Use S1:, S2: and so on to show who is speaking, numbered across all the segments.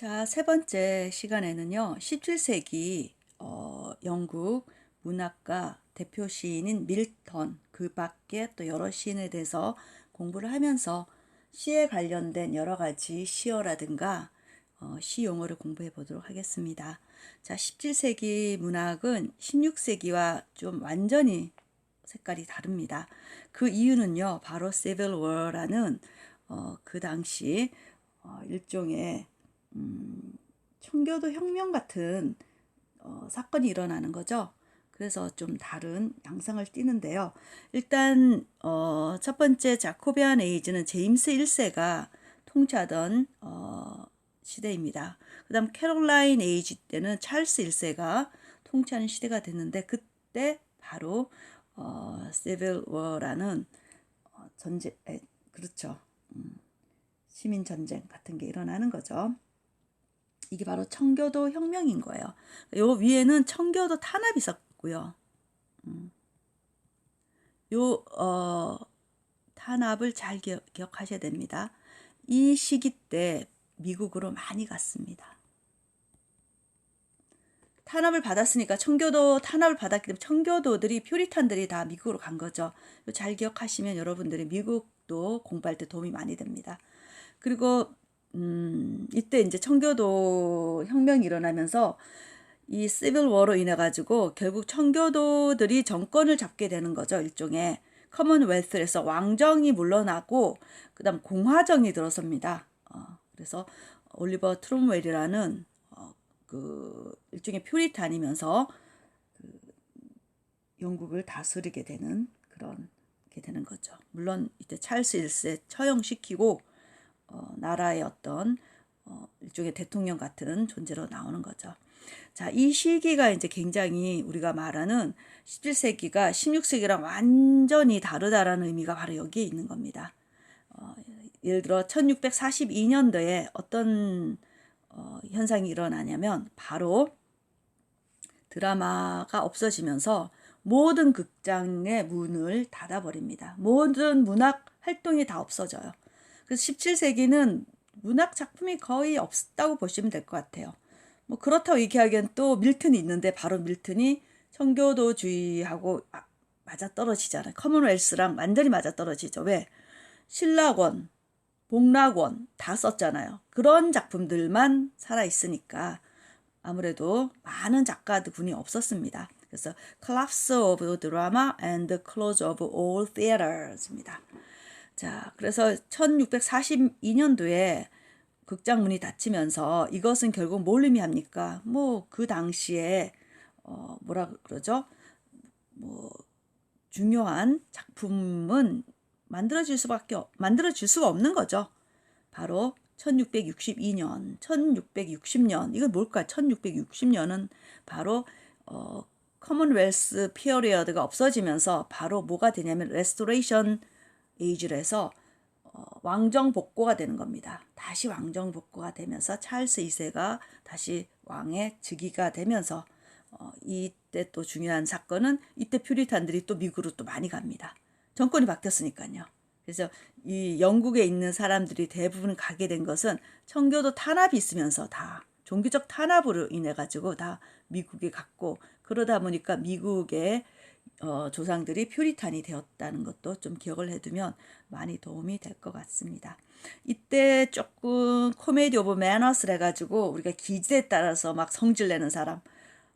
S1: 자, 세 번째 시간에는요, 17세기 어, 영국 문학가 대표 시인인 밀턴, 그 밖에 또 여러 시인에 대해서 공부를 하면서 시에 관련된 여러 가지 시어라든가 어, 시 용어를 공부해 보도록 하겠습니다. 자, 17세기 문학은 16세기와 좀 완전히 색깔이 다릅니다. 그 이유는요, 바로 Civil War라는 어, 그 당시 어, 일종의 음, 청교도 혁명 같은 어, 사건이 일어나는 거죠. 그래서 좀 다른 양상을 띠는데요. 일단 어, 첫 번째 자코비안 에이즈는 제임스 1세가 통치하던 어, 시대입니다. 그 다음 캐롤라인 에이지 때는 찰스 1세가 통치하는 시대가 됐는데 그때 바로 어, 시빌 워라는 어, 전쟁 에, 그렇죠. 음, 시민 전쟁 같은 게 일어나는 거죠. 이게 바로 청교도 혁명인 거예요. 요 위에는 청교도 탄압이 있었고요. 음. 요 어, 탄압을 잘 기억, 기억하셔야 됩니다. 이 시기 때 미국으로 많이 갔습니다. 탄압을 받았으니까 청교도 탄압을 받았기 때문에 청교도들이 퓨리탄들이 다 미국으로 간 거죠. 잘 기억하시면 여러분들이 미국도 공부할 때 도움이 많이 됩니다. 그리고 음, 이때 이제 청교도 혁명이 일어나면서 이 시빌 워로 인해 가지고 결국 청교도들이 정권을 잡게 되는 거죠. 일종의 커먼웰스에서 왕정이 물러나고 그다음 공화정이 들어섭니다. 어, 그래서 올리버 트롬웰이라는 어, 그 일종의 퓨리탄이면서 그 영국을 다스리게 되는 그런 게 되는 거죠. 물론 이때 찰스 1세 처형시키고 어, 나라의 어떤 어, 일종의 대통령 같은 존재로 나오는 거죠. 자, 이 시기가 이제 굉장히 우리가 말하는 17세기가 16세기랑 완전히 다르다라는 의미가 바로 여기에 있는 겁니다. 어, 예를 들어 1642년도에 어떤 어, 현상이 일어나냐면 바로 드라마가 없어지면서 모든 극장의 문을 닫아버립니다. 모든 문학 활동이 다 없어져요. 그래서 17세기는 문학 작품이 거의 없다고 보시면 될 것 같아요. 뭐 그렇다고 얘기하기엔 또 밀튼이 있는데 바로 밀튼이 청교도주의하고 아, 맞아 떨어지잖아요. 커먼웰스랑 완전히 맞아 떨어지죠. 왜? 신라권, 복락원 다 썼잖아요. 그런 작품들만 살아 있으니까 아무래도 많은 작가들 분이 없었습니다. 그래서 Collapse of Drama and Close of All Theaters입니다. 자, 그래서 1642년도에 극장 문이 닫히면서 이것은 결국 뭘 의미합니까? 뭐 그 당시에 어 뭐라 그러죠? 뭐 중요한 작품은 만들어질 수밖에 만들어질 수가 없는 거죠. 바로 1662년, 1660년 이건 뭘까? 1660년은 바로 어 커먼웰스 피어리어드가 없어지면서 바로 뭐가 되냐면 레스토레이션 에이지로 해서 어, 왕정 복고가 되는 겁니다. 다시 왕정 복고가 되면서 찰스 2세가 다시 왕의 즉위가 되면서 어, 이때 또 중요한 사건은 이때 퓨리탄들이 또 미국으로 또 많이 갑니다. 정권이 바뀌었으니까요. 그래서 이 영국에 있는 사람들이 대부분 가게 된 것은 청교도 탄압이 있으면서 다 종교적 탄압으로 인해 가지고 다 미국에 갔고 그러다 보니까 미국의 어, 조상들이 퓨리탄이 되었다는 것도 좀 기억을 해두면 많이 도움이 될 것 같습니다. 이때 조금 코미디 오브 매너스를 해가지고 우리가 기제에 따라서 막 성질 내는 사람,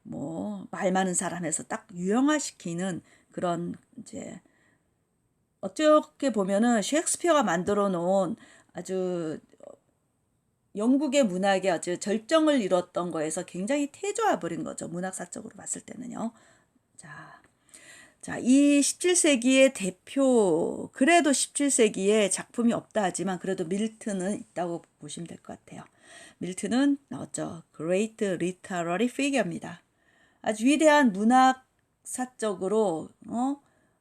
S1: 뭐 말 많은 사람에서 딱 유형화시키는 그런 이제 어떻게 보면은 셰익스피어가 만들어 놓은 아주 영국의 문학의 아주 절정을 이뤘던 거에서 굉장히 태조해 버린 거죠. 문학사적으로 봤을 때는요. 자, 자, 이 17세기의 대표, 그래도 17세기에 작품이 없다 하지만 그래도 밀튼은 있다고 보시면 될 것 같아요. 밀튼은 나왔죠. Great Literary Figure입니다. 아주 위대한 문학사적으로, 어,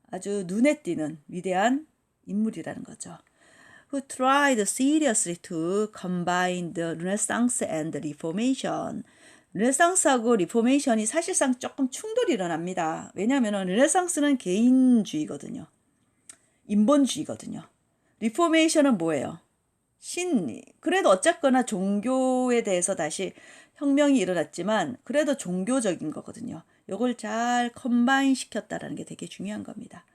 S1: 아주 눈에 띄는 위대한 인물이라는 거죠. Who tried seriously to combine the Renaissance and the Reformation. 르네상스하고 리포메이션이 사실상 조금 충돌이 일어납니다. 왜냐하면 르네상스는 개인주의거든요. 인본주의거든요. 리포메이션은 뭐예요? 신 그래도 어쨌거나 종교에 대해서 다시 혁명이 일어났지만 그래도 종교적인 거거든요. 요걸 잘 컴바인 시켰다라는 게 되게 중요한 겁니다.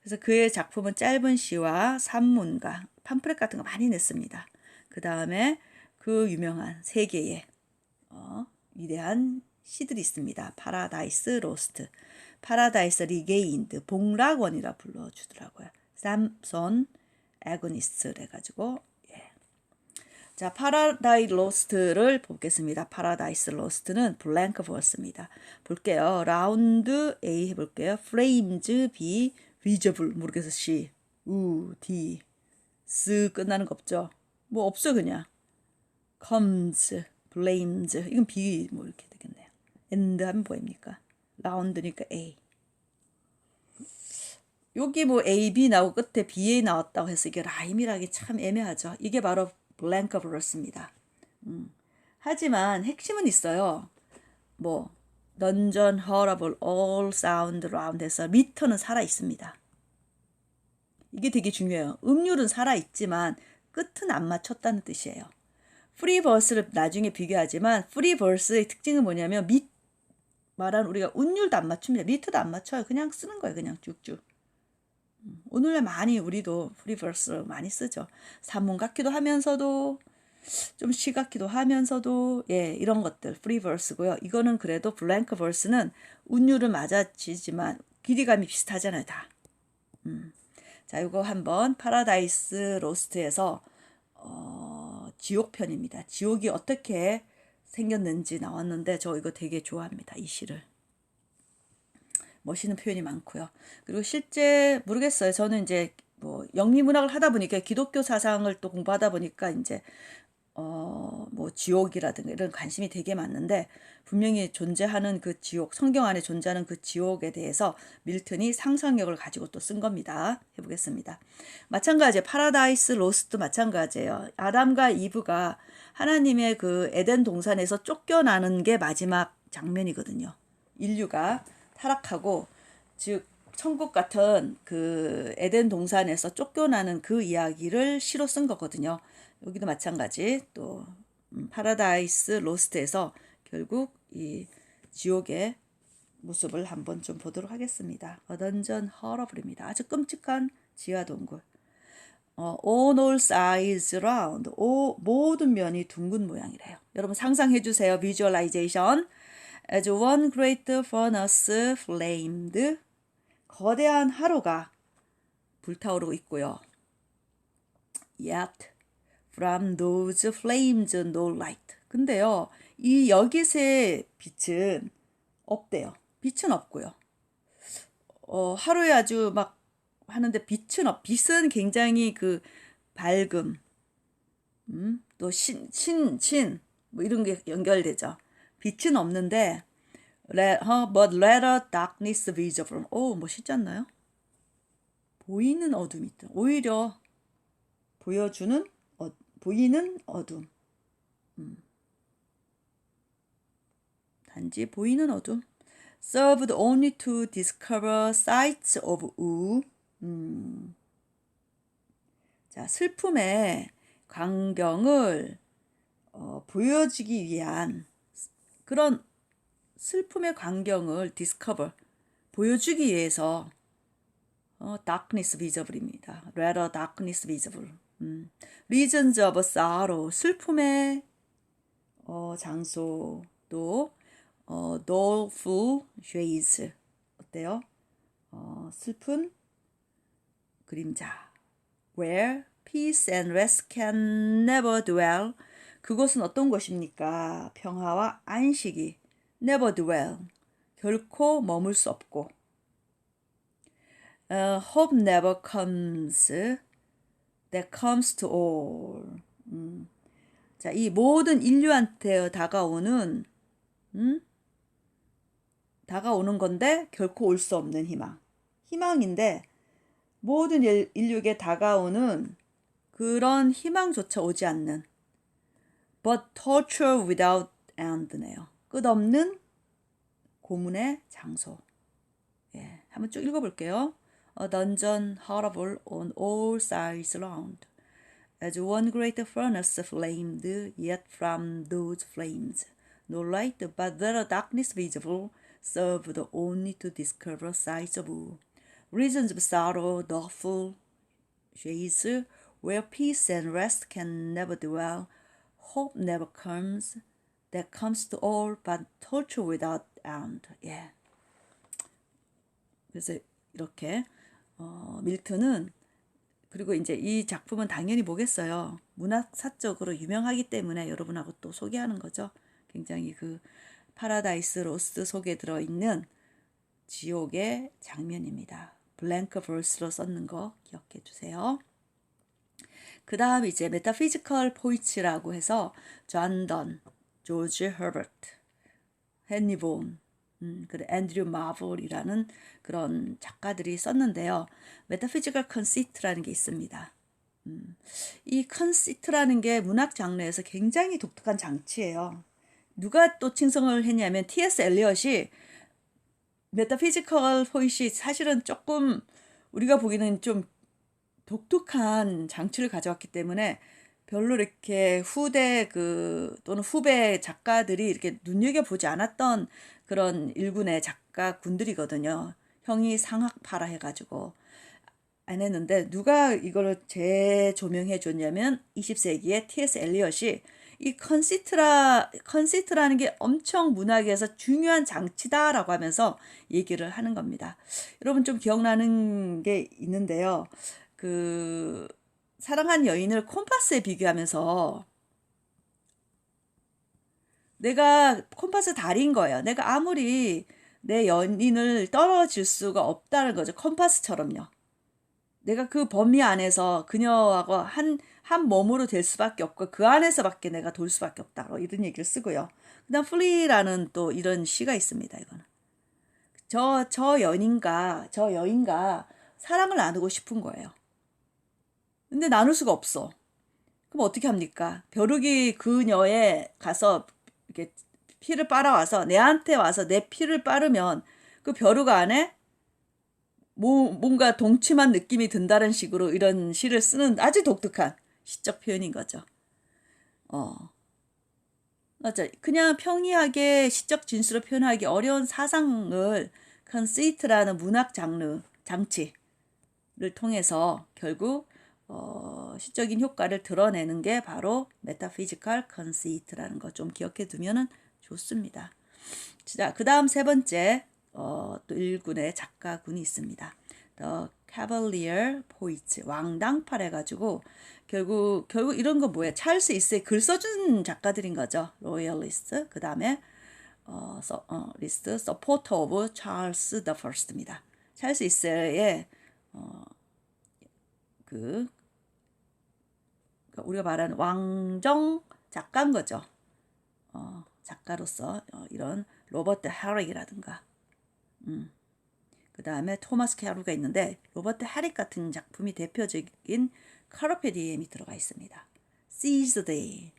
S1: 그래서 그의 작품은 짧은 시와 산문과 팜프렛 같은 거 많이 냈습니다. 그 다음에 그 유명한 세 개의 어, 위대한 시들이 있습니다. 파라다이스 로스트, 파라다이스 리게인드, 봉락원이라 불러주더라고요. 삼손 에고니스트 해가지고 예. 자 파라다이 로스트를 보겠습니다. 파라다이스 로스트는 블랭크 버스입니다. 볼게요. 라운드 A 해볼게요. 프레임즈 B 위저블 모르겠어 C 우 D 스 끝나는 거 없죠. 뭐 없어 그냥 comes blames 이건 B 뭐 이렇게 되겠네요. and 하면 뭐입니까? 라운드니까 A 여기 뭐 A, B 나오고 끝에 BA 나왔다고 해서 이게 라임이라기 참 애매하죠. 이게 바로 블랭크 브러스입니다. 음. 하지만 핵심은 있어요. 뭐 던전, horrible, all sound round에서 미터는 살아 있습니다. 이게 되게 중요해요. 음률은 살아 있지만 끝은 안 맞췄다는 뜻이에요. 프리 버스를 나중에 비교하지만 프리 버스의 특징은 뭐냐면 미 말한 우리가 운율도 안 맞춥니다. 미터도 안 맞춰요. 그냥 쓰는 거예요. 그냥 쭉쭉. 오늘날 많이 우리도 프리버스 많이 쓰죠. 산문 같기도 하면서도 좀 시같기도 하면서도 예 이런 것들 프리버스고요. 이거는 그래도 블랭크 버스는 운율은 맞아지지만 길이감이 비슷하잖아요 다. 음. 자 이거 한번 파라다이스 로스트에서 어, 지옥편입니다. 지옥이 어떻게 생겼는지 나왔는데 저 이거 되게 좋아합니다. 이 시를. 멋있는 표현이 많고요. 그리고 실제 모르겠어요. 저는 이제 뭐 영미문학을 하다 보니까 기독교 사상을 또 공부하다 보니까 이제 어 뭐 지옥이라든가 이런 관심이 되게 많는데 분명히 존재하는 그 지옥 성경 안에 존재하는 그 지옥에 대해서 밀턴이 상상력을 가지고 또 쓴 겁니다. 해보겠습니다. 마찬가지 파라다이스 로스도 마찬가지예요. 아담과 이브가 하나님의 그 에덴 동산에서 쫓겨나는 게 마지막 장면이거든요. 인류가 타락하고 즉 천국 같은 그 에덴 동산에서 쫓겨나는 그 이야기를 시로 쓴 거거든요. 여기도 마찬가지 또 음, 파라다이스 로스트에서 결국 이 지옥의 모습을 한번 좀 보도록 하겠습니다. 어던전 허러블입니다. 아주 끔찍한 지하 동굴. 어, all sides round. 오, 모든 면이 둥근 모양이래요. 여러분 상상해 주세요. 비주얼라이제이션. As one great furnace flamed. 거대한 하루가 불타오르고 있고요. Yet from those flames no light. 근데요, 이 여기서의 빛은 없대요. 빛은 없고요. 어, 하루에 아주 막 하는데 빛은 없. 빛은 굉장히 그 밝음, 음, 또 신, 신, 신, 뭐 이런 게 연결되죠. 빛은 없는데 let, uh, but let darkness visible. 오 멋있지 않나요? 보이는 어둠이 있다. 오히려 보여주는 어, 보이는 어둠. 음. 단지 보이는 어둠. served only to discover sights of woe. 음. 자, 슬픔의 광경을 어, 보여주기 위한 그런 슬픔의 광경을 디스커버 보여주기 위해서 어, darkness visible입니다. rather darkness visible. 음. reasons of sorrow 슬픔의 어, 장소도 어, doleful shades 어때요? 어, 슬픈 그림자 where peace and rest can never dwell 그것은 어떤 것입니까? 평화와 안식이 never dwell 결코 머물 수 없고 uh, hope never comes that comes to all 음. 자, 이 모든 인류한테 다가오는 음? 다가오는 건데 결코 올 수 없는 희망. 희망인데 모든 인류에게 다가오는 그런 희망조차 오지 않는 but torture without end네요. 끝없는 고문의 장소. 예, 한번 쭉 읽어볼게요. A dungeon horrible on all sides round. as one great furnace flamed, yet from those flames no light but the darkness visible served only to discover sights of reasons of sorrow, doubtful shades, where peace and rest can never dwell, hope never comes, that comes to all but torture without end. 예. 그래서 이렇게 어, 밀턴은 그리고 이제 이 작품은 당연히 뭐겠어요. 문학사적으로 유명하기 때문에 여러분하고 또 소개하는 거죠. 굉장히 그 파라다이스 로스트 속에 들어있는 지옥의 장면입니다. 블랭크 벌스로 썼는 거 기억해 주세요. 그 다음 이제 메타피지컬 포이츠라고 해서 존 던, 조지 허버트, 헨리 본, 음, 그리고 앤드류 마블이라는 그런 작가들이 썼는데요. 메타피지컬 컨시트라는 게 있습니다. 음, 이 컨시트라는 게 문학 장르에서 굉장히 독특한 장치예요. 누가 또 칭송을 했냐면 T.S. 엘리엇이 메타피지컬 포이시 사실은 조금 우리가 보기에는 좀 독특한 장치를 가져왔기 때문에 별로 이렇게 후대 그 또는 후배 작가들이 이렇게 눈여겨 보지 않았던 그런 일군의 작가군들이거든요. 형이 상학파라 해가지고 안 했는데 누가 이걸 재조명해 줬냐면 20세기에 T.S. 엘리엇이 이 컨시트라 컨시트라는 게 엄청 문학에서 중요한 장치다라고 하면서 얘기를 하는 겁니다. 여러분 좀 기억나는 게 있는데요. 그 사랑한 여인을 콤파스에 비교하면서 내가 콤파스 달인 거예요. 내가 아무리 내 연인을 떨어질 수가 없다는 거죠. 컴파스처럼요. 내가 그 범위 안에서 그녀하고 한, 한 몸으로 될 수밖에 없고 그 안에서밖에 내가 돌 수밖에 없다. 이런 얘기를 쓰고요. 그 다음 플리라는 또 이런 시가 있습니다. 이거는. 저, 저 연인과, 저 여인과 사랑을 나누고 싶은 거예요. 근데 나눌 수가 없어. 그럼 어떻게 합니까? 벼룩이 그녀에 가서 이렇게 피를 빨아와서 내한테 와서 내 피를 빨으면 그 벼룩 안에 뭐, 뭔가 동침한 느낌이 든다는 식으로 이런 시를 쓰는 아주 독특한 시적 표현인 거죠. 어. 맞아. 그냥 평이하게 시적 진수로 표현하기 어려운 사상을 컨시트라는 문학 장르, 장치를 통해서 결국 어, 시적인 효과를 드러내는 게 바로 메타피지컬 컨시트라는 거 좀 기억해 두면은 좋습니다. 자, 그 다음 세 번째 어, 또 일군의 작가군이 있습니다. The Cavalier Poets 왕당팔 해가지고 결국 결국 이런 거 뭐야? 찰스 이스의 글 써준 작가들인 거죠. 로열리스트 그 다음에 어, 서, 어, 리스트 서포터 오브 찰스 더 퍼스트입니다. 찰스 이스의 어, 그 그러니까 우리가 말하는 왕정 작가인 거죠. 어, 작가로서 어, 이런 로버트 해릭이라든가 음. 그 다음에 토마스 캐루가 있는데 로버트 해릭 같은 작품이 대표적인 카르페 디엠이 들어가 있습니다. Seize Day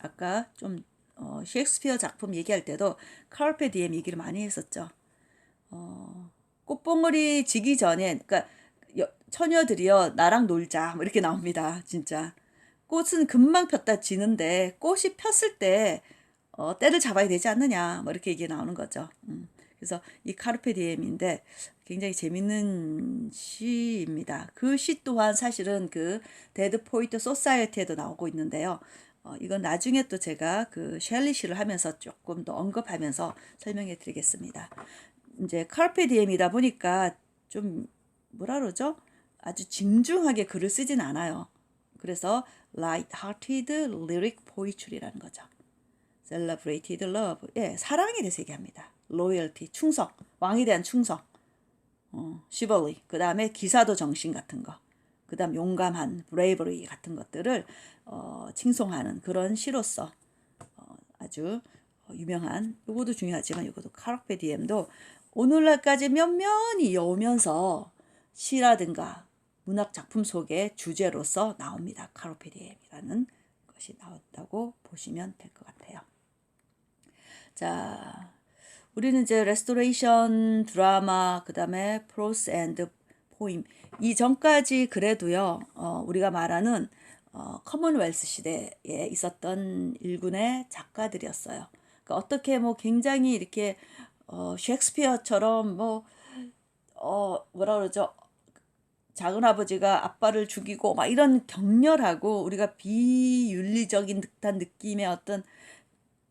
S1: 아까 좀 어, 셰익스피어 작품 얘기할 때도 카르페 디엠 얘기를 많이 했었죠. 어, 꽃봉오리 지기 전에 그러니까 처녀들이여 나랑 놀자 뭐 이렇게 나옵니다. 진짜 꽃은 금방 폈다 지는데 꽃이 폈을 때 어, 때를 잡아야 되지 않느냐 뭐 이렇게 얘기 나오는 거죠. 음. 그래서 이 카르페 디엠인데 굉장히 재밌는 시입니다. 그 시 또한 사실은 그 데드 포이트 소사이어티에도 나오고 있는데요. 어, 이건 나중에 또 제가 그 셸리 시를 하면서 조금 더 언급하면서 설명해 드리겠습니다. 이제 카르페 디엠이다 보니까 좀 뭐라 그러죠? 아주 진중하게 글을 쓰진 않아요. 그래서 light-hearted lyric poetry라는 거죠. celebrated love, 예, 사랑에 대해서 얘기합니다. loyalty, 충성, 왕에 대한 충성, 어, chivalry, 그 다음에 기사도 정신 같은 거, 그 다음 용감한 bravery 같은 것들을 어, 칭송하는 그런 시로서 어, 아주 유명한 요것도 중요하지만 요것도 카르페 디엠도 오늘날까지 면면이 이어오면서 시라든가 문학 작품 속의 주제로서 나옵니다. 카르페 디엠이라는 것이 나왔다고 보시면 될 것 같아요. 자, 우리는 이제 레스토레이션 드라마 그다음에 프로스 앤드 포임 이 전까지 그래도요 어, 우리가 말하는 어, 커먼웰스 시대에 있었던 일군의 작가들이었어요. 그러니까 어떻게 뭐 굉장히 이렇게 어, 셰익스피어처럼 뭐 어, 뭐라 그러죠? 작은 아버지가 아빠를 죽이고 막 이런 격렬하고 우리가 비윤리적인 듯한 느낌의 어떤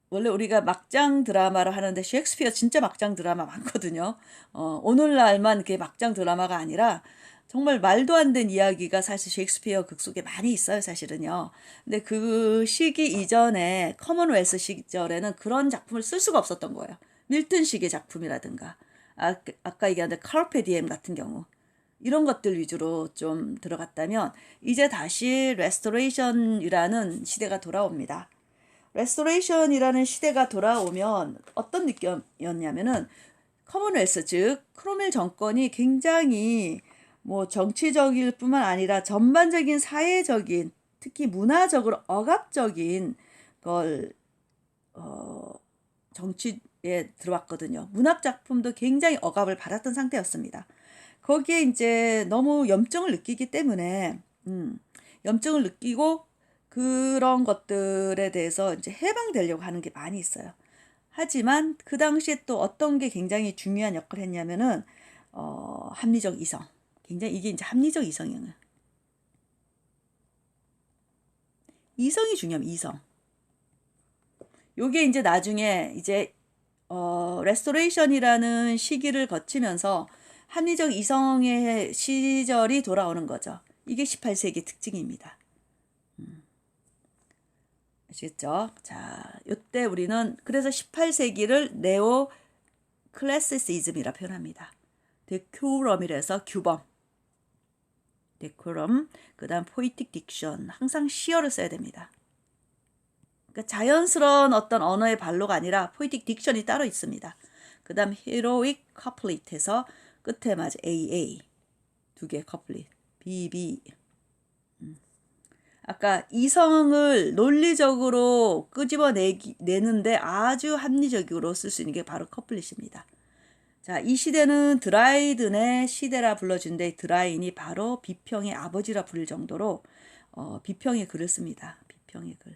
S1: 원래 우리가 막장 드라마를 하는데 셰익스피어 진짜 막장 드라마 많거든요. 어, 오늘날만 그게 막장 드라마가 아니라 정말 말도 안 된 이야기가 사실 셰익스피어 극 속에 많이 있어요, 사실은요. 근데 그 시기 이전에 커먼웰스 시절에는 그런 작품을 쓸 수가 없었던 거예요. 밀턴식의 작품이라든가 아, 아까 얘기한 카르페 디엠 같은 경우 이런 것들 위주로 좀 들어갔다면 이제 다시 레스토레이션이라는 시대가 돌아옵니다. 레스토레이션이라는 시대가 돌아오면 어떤 느낌이었냐면은 커먼웰스 즉 크로멜 정권이 굉장히 뭐 정치적일 뿐만 아니라 전반적인 사회적인 특히 문화적으로 억압적인 걸 어, 정치에 들어왔거든요. 문학 작품도 굉장히 억압을 받았던 상태였습니다. 거기에 이제 너무 염증을 느끼기 때문에 음, 염증을 느끼고 그런 것들에 대해서 이제 해방되려고 하는 게 많이 있어요. 하지만 그 당시에 또 어떤 게 굉장히 중요한 역할을 했냐면은 어, 합리적 이성. 굉장히 이게 이제 합리적 이성이에요. 이성이 중요합니다. 이성. 요게 이제 나중에 이제 어, 레스토레이션이라는 시기를 거치면서 합리적 이성의 시절이 돌아오는 거죠. 이게 18세기 특징입니다. 음. 아시겠죠? 자, 요때 우리는 그래서 18세기를 네오 클래시시즘이라 표현합니다. 데큐럼이라서 규범. 데코럼, 그 다음 포이틱 딕션, 항상 시어를 써야 됩니다. 그러니까 자연스러운 어떤 언어의 발로가 아니라 포이틱 딕션이 따로 있습니다. 그 다음 히로익 커플릿해서 끝에 맞아 AA 두 개 커플릿 BB 음. 아까 이성을 논리적으로 끄집어내는데 아주 합리적으로 쓸 수 있는 게 바로 커플릿입니다. 자, 이 시대는 드라이든의 시대라 불러준데 드라인이 바로 비평의 아버지라 부를 정도로 어, 비평의 글을 씁니다. 비평의 글.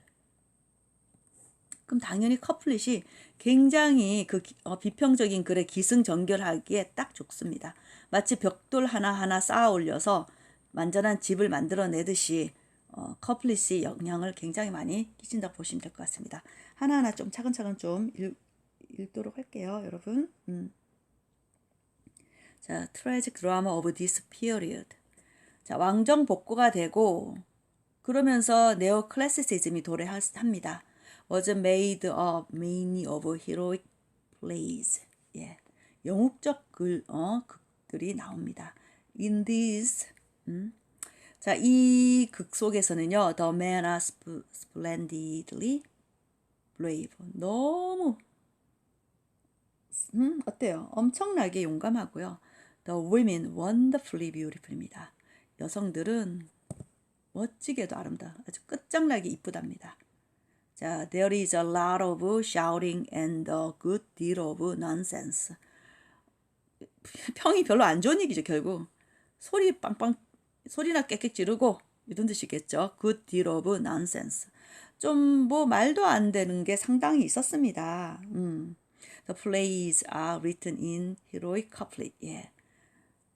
S1: 그럼 당연히 커플릿이 굉장히 그 어, 비평적인 글에 기승전결하기에 딱 좋습니다. 마치 벽돌 하나하나 쌓아 올려서 완전한 집을 만들어내듯이 어, 커플릿이 영향을 굉장히 많이 끼친다고 보시면 될 것 같습니다. 하나하나 좀 차근차근 좀 읽, 읽도록 할게요, 여러분. 음. 자, 트라이직 드라마 오브 디스 피어리어드. 자, 왕정 복고가 되고 그러면서 네오 클래시시즘이 도래합니다. Was made up mainly of heroic plays. 예. 영웅적 글, 어, 극들이 나옵니다. In this, 음. 자, 이 극 속에서는요, the men are splendidly brave. 너무, 음, 어때요? 엄청나게 용감하고요. The women wonderfully beautiful입니다. 여성들은 멋지게도 아름다. 아주 끝장나게 이쁘답니다. 자, there is a lot of shouting and a good deal of nonsense. 평이 별로 안 좋은 얘기죠, 결국. 소리 빵빵, 소리나 깨끗 지르고, 이런 뜻이겠죠. good deal of nonsense. 좀 뭐 말도 안 되는 게 상당히 있었습니다. 음. The plays are written in heroic couplet. 예.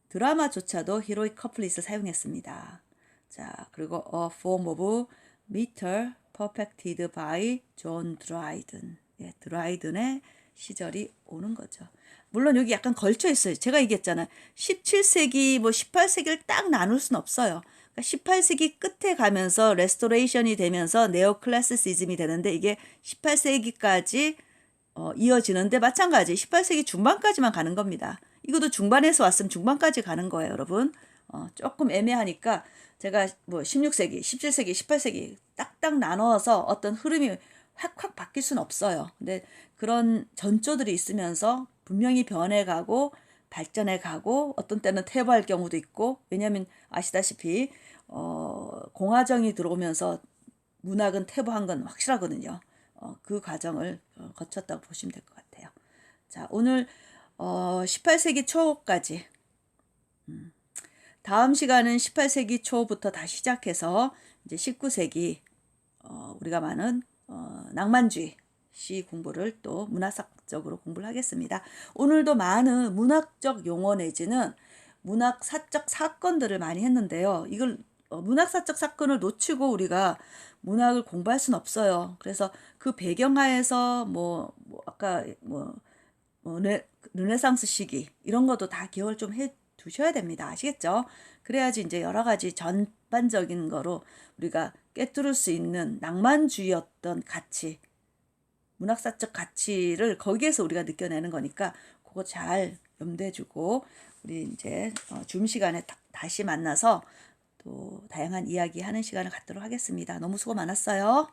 S1: 드라마조차도 히로이 커플릿을 사용했습니다. 자, 그리고 A Form of Meter Perfected by John Dryden. 예, 드라이든의 시절이 오는 거죠. 물론 여기 약간 걸쳐 있어요. 제가 얘기했잖아요. 17세기, 뭐 18세기를 딱 나눌 수는 없어요. 그러니까 18세기 끝에 가면서 레스토레이션이 되면서 네오클래시시즘이 되는데 이게 18세기까지 어, 이어지는데 마찬가지 18세기 중반까지만 가는 겁니다. 이것도 중반에서 왔으면 중반까지 가는 거예요, 여러분. 어, 조금 애매하니까 제가 뭐 16세기, 17세기, 18세기 딱딱 나눠서 어떤 흐름이 확확 바뀔 수는 없어요. 근데 그런 전조들이 있으면서 분명히 변해가고 발전해가고 어떤 때는 퇴보할 경우도 있고 왜냐하면 아시다시피 어, 공화정이 들어오면서 문학은 퇴보한 건 확실하거든요. 어, 그 과정을 어, 거쳤다고 보시면 될 것 같아요. 자 오늘 어, 18세기 초까지 음. 다음 시간은 18세기 초부터 다시 시작해서 이제 19세기 어, 우리가 많은 어, 낭만주의 시 공부를 또 문학사적으로 공부를 하겠습니다. 오늘도 많은 문학적 용어 내지는 문학사적 사건들을 많이 했는데요. 이걸 어, 문학사적 사건을 놓치고 우리가 문학을 공부할 수는 없어요. 그래서 그 배경하에서 뭐, 뭐 아까 뭐, 뭐 르, 르네상스 시기 이런 것도 다 기억을 좀 해 두셔야 됩니다. 아시겠죠? 그래야지 이제 여러 가지 전반적인 거로 우리가 꿰뚫을 수 있는 낭만주의였던 가치, 문학사적 가치를 거기에서 우리가 느껴내는 거니까 그거 잘 염두해 주고 우리 이제 어, 줌 시간에 다, 다시 만나서 또 다양한 이야기 하는 시간을 갖도록 하겠습니다. 너무 수고 많았어요.